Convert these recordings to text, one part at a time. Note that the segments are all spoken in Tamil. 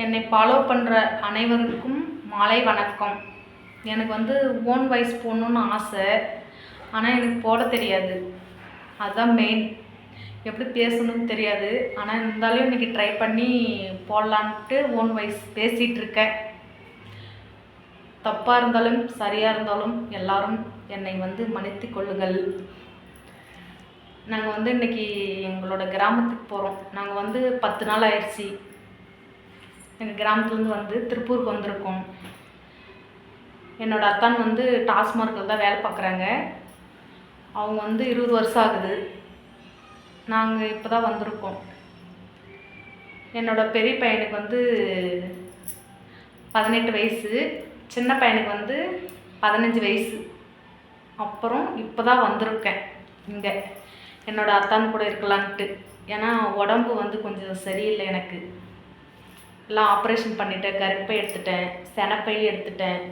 என்னை ஃபாலோ பண்ணுற அனைவருக்கும் மாலை வணக்கம். எனக்கு வந்து ஓன் வாய்ஸ் போடணுன்னு ஆசை. ஆனால் எனக்கு போட தெரியாது. அதுதான் மெயின் எப்படி பேசணும்னு தெரியாது. ஆனால் இருந்தாலும் இன்றைக்கி ட்ரை பண்ணி போடலான்ட்டு ஓன் வாய்ஸ் பேசிகிட்டு இருக்கேன். தப்பாக இருந்தாலும் சரியாக இருந்தாலும் எல்லாரும் என்னை வந்து மன்னித்து கொள்ளுங்கள். நாங்கள் வந்து இன்னைக்கு எங்களோட கிராமத்துக்கு போகிறோம் நாங்கள் வந்து பத்து நாள் ஆயிடுச்சு. எங்கள் கிராமத்துலேருந்து வந்து திருப்பூருக்கு வந்திருக்கோம். என்னோடய அத்தான் வந்து டாஸ்மார்க்கில் தான் வேலை பார்க்குறாங்க அவங்க வந்து இருபது வருஷம் ஆகுது. நாங்கள் இப்போ தான் வந்திருக்கோம். என்னோட பெரிய பையனுக்கு வந்து பதினெட்டு வயசு. சின்ன பையனுக்கு வந்து பதினஞ்சு வயசு. அப்புறம் இப்போ தான் வந்திருக்கேன் இங்கே. என்னோடய அத்தான் கூட இருக்கலான்ட்டு. ஏன்னா உடம்பு வந்து கொஞ்சம் சரியில்லை எனக்கு. எல்லாம் ஆப்ரேஷன் பண்ணிட்டேன் கருப்பை எடுத்துட்டேன் செனப்பை எடுத்துட்டேன்.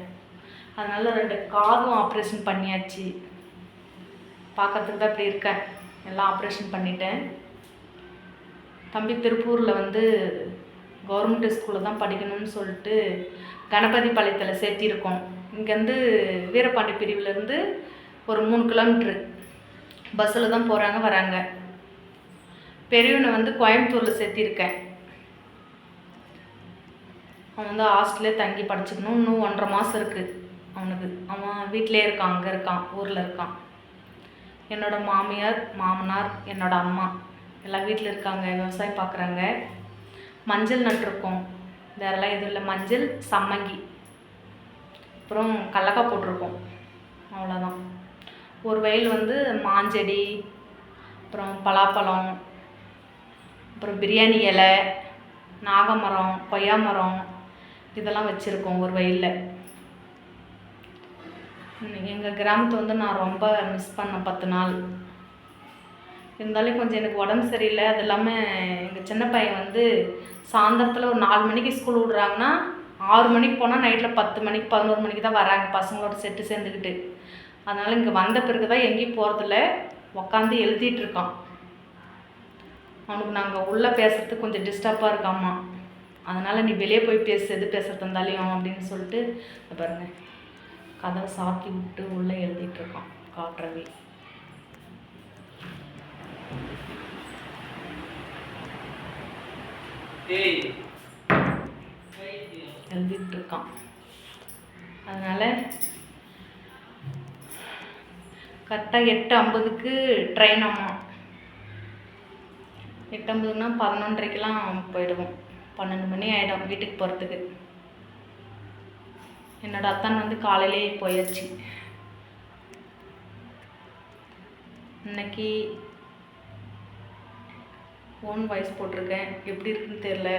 அதனால் ரெண்டு காதும் ஆப்ரேஷன் பண்ணியாச்சு. பார்க்கறதுக்கு தான் இப்படி இருக்கேன். எல்லாம் ஆப்ரேஷன் பண்ணிட்டேன். தம்பி திருப்பூரில் வந்து கவர்மெண்ட் ஸ்கூலில் தான் படிக்கணும்னு சொல்லிட்டு கணபதி பாளையத்தில் சேர்த்திருக்கோம். இங்கேருந்து வீரபாண்டி பிரிவுலேருந்து ஒரு மூணு கிலோமீட்ரு பஸ்ஸில் தான் போகிறாங்க வராங்க. பெரியவனை வந்து கோயம்புத்தூரில் சேர்த்திருக்கேன். அவன் வந்து ஹாஸ்டல்லே தங்கி படிச்சுக்கணும். இன்னும் ஒன்றரை மாதம் இருக்குது அவனுக்கு. அவன் வீட்டிலே இருக்கான் அங்கே இருக்கான் ஊரில் இருக்கான். என்னோட மாமியார் மாமனார் என்னோடய அம்மா எல்லாம் வீட்டில் இருக்காங்க விவசாயம் பார்க்குறாங்க மஞ்சள் நட்டிருக்கோம் வேறெல்லாம் எதுவும் இல்லை. மஞ்சள் சம்மங்கி. அப்புறம் கடலக்காய் போட்டிருக்கோம். அவ்வளோதான் ஒரு வயல் வந்து மாஞ்செடி அப்புறம் பலாப்பழம் அப்புறம் பிரியாணி இலை நாகமரம் கொய்யா மரம் இதெல்லாம் வச்சுருக்கோம் ஒரு வயலில். எங்கள் கிராமத்தை வந்து நான் ரொம்ப மிஸ் பண்ணேன் பத்து நாள். இருந்தாலும் கொஞ்சம் எனக்கு உடம்பு சரியில்லை. அது இல்லாமல் எங்கள் சின்ன பையன் வந்து சாயந்தரத்தில் ஒரு நாலு மணிக்கு ஸ்கூல் விடுறாங்கன்னா ஆறு மணிக்கு போனால் நைட்டில் பத்து மணிக்கு பதினோரு மணிக்கு தான் வராங்க பசங்களோட செட்டு சேர்ந்துக்கிட்டு. அதனால் இங்கே வந்த பிறகு தான் எங்கேயும் போகிறதில்ல உக்காந்து எழுதிட்டு இருக்கான். அவனுக்கு நாங்கள் உள்ளே பேசுகிறதுக்கு கொஞ்சம் டிஸ்டர்பாக இருக்காம்மா அதனால் நீ வெளியே போய் பேசு எது பேசுறது இருந்தாலையும் அப்படின்னு சொல்லிட்டு பாருங்க. கதவை சாத்தி விட்டு உள்ளே எழுதிட்டு இருக்கான் காட்டுறவே எழுதிட்டு இருக்கான். அதனால் கரெக்டாக எட்டு ஐம்பதுக்கு ட்ரெயின் அம்மா எட்டு ஐம்பதுன்னா பதினொன்றரைக்கெலாம் போயிடுவோம். பன்னெண்டு மணி ஆகிடும் வீட்டுக்கு போகிறதுக்கு என்னோடய அத்தான் வந்து காலையிலே போயாச்சு. இன்னைக்கு ஓன் வாய்ஸ் போட்டிருக்கேன். எப்படி இருக்குன்னு தெரில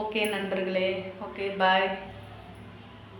ஓகே நண்பர்களே. Okay bye